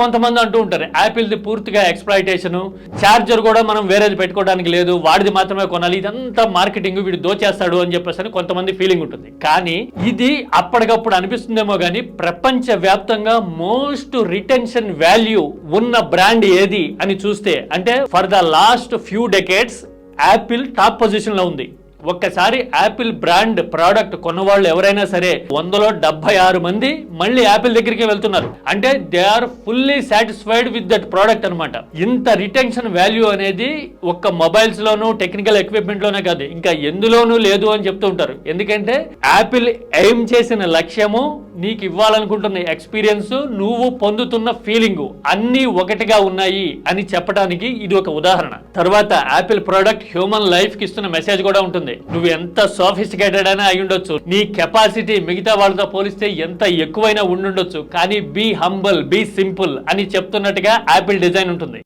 కొంతమంది అంటూ ఉంటారు యాపిల్ది పూర్తిగా ఎక్స్ప్లైటేషన్ ఛార్జర్ కూడా మనం వేరేది పెట్టుకోవడానికి లేదు వాడిది మాత్రమే కొనాలి ఇదంతా మార్కెటింగ్ వీడు దోచేస్తాడు అని చెప్పేసి అని కొంతమంది ఫీలింగ్ ఉంటుంది. కానీ ఇది అప్పటికప్పుడు అనిపిస్తుందేమో కానీ ప్రపంచ వ్యాప్తంగా మోస్ట్ రిటెన్షన్ వాల్యూ ఉన్న బ్రాండ్ ఏది అని చూస్తే అంటే for the last few decades Apple top పొజిషన్లో ఉంది. ఒక్కసారి యాపిల్ బ్రాండ్ ప్రోడక్ట్ కొన్నవాళ్ళు ఎవరైనా సరే వందలో డెబ్బై ఆరు మంది మళ్ళీ యాపిల్ దగ్గరికి వెళ్తున్నారు. అంటే they are fully satisfied with that product అన్నమాట. ఇంత రిటెన్షన్ వాల్యూ అనేది ఒక్క మొబైల్స్ లోను టెక్నికల్ ఎక్విప్మెంట్లోనే కాదు ఇంకా ఎందులోనూ లేదు అని చెప్తూ ఉంటారు. ఎందుకంటే యాపిల్ ఎయిమ్ చేసిన లక్ష్యము నీకు ఇవ్వాలనుకుంటున్న ఎక్స్పీరియన్స్ నువ్వు పొందుతున్న ఫీలింగ్ అన్ని ఒకటిగా ఉన్నాయి అని చెప్పడానికి ఇది ఒక ఉదాహరణ. తర్వాత యాపిల్ ప్రోడక్ట్ హ్యూమన్ లైఫ్కి ఇస్తున్న మెసేజ్ కూడా ఉంటుంది. నువ్వు ఎంత సోఫిస్టికేటెడ్ అయినా అయి ఉండొచ్చు. నీ కెపాసిటీ మిగతా వాళ్ళతో పోలిస్తే ఎంత ఎక్కువైనా ఉండుండొచ్చు. కానీ బీ హంబల్ బీ సింపుల్ అని చెప్తున్నట్టుగా యాపిల్ డిజైన్ ఉంటుంది.